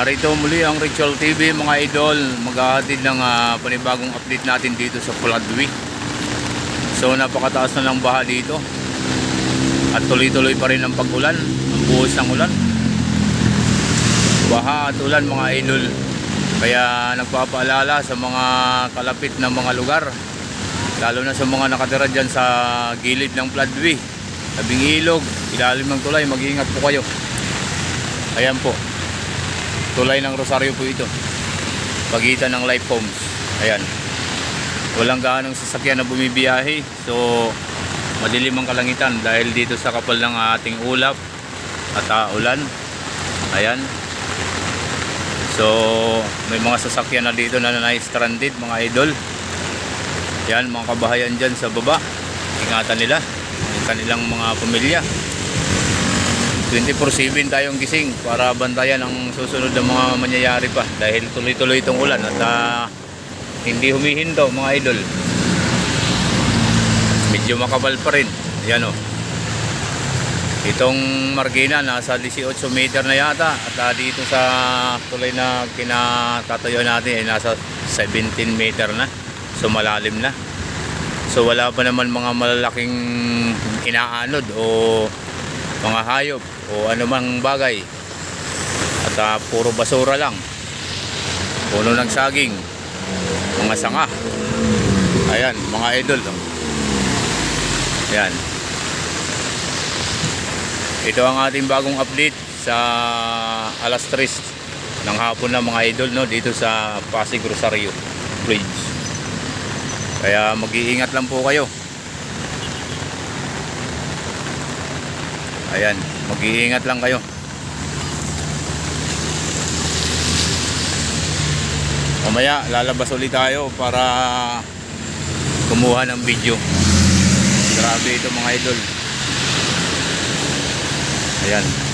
Narito muli ang Ritual TV mga idol. Maghahatid ng ah, panibagong update natin dito sa Floodway. So napakataas na ng baha dito. At tuloy-tuloy pa rin ang pag-ulan. Ang buhos ng ulan. Baha at ulan mga idol. Kaya nagpapaalala sa mga kalapit na mga lugar. Lalo na sa mga nakatira dyan sa gilid ng floodway. Tabing ilog, ilalim ng tulay, mag-iingat po kayo. Ayan po. Tulay ng Rosario po ito. Pagitan ng Life Homes. Ayan. Walang gaanong sasakyan na bumibiyahe. So, madilim ang kalangitan dahil dito sa kapal ng ating ulap at uh, ulan. Ayan. So, may mga sasakyan na dito na na-stranded, mga idol. Yan, mga kabahayan dyan sa baba. Ingatan nila ang kanilang mga pamilya. 24-7 tayong gising para bantayan ang susunod na mga mangyayari pa dahil tuloy-tuloy itong ulan at ah, hindi humihinto mga idol. Medyo makabal pa rin. Yan o itong margina nasa 18 meter na yata at ah, dito sa tulay na kinatatayo natin ay nasa 17 meter na. So malalim na. So wala pa naman mga malalaking inaanod o mga hayop o anumang bagay. At ah, puro basura lang. Puno ng saging. Mga sanga. Ayan mga idol oh. ayan. Ito ang ating bagong update sa alas 3 ng hapon na mga idol no dito sa Pasig Rosario Bridge. Kaya mag-iingat lang po kayo Ayan, mag-iingat lang kayo. Mamaya, lalabas ulit tayo para kumuha ng video. Grabe ito mga idol. Ayan.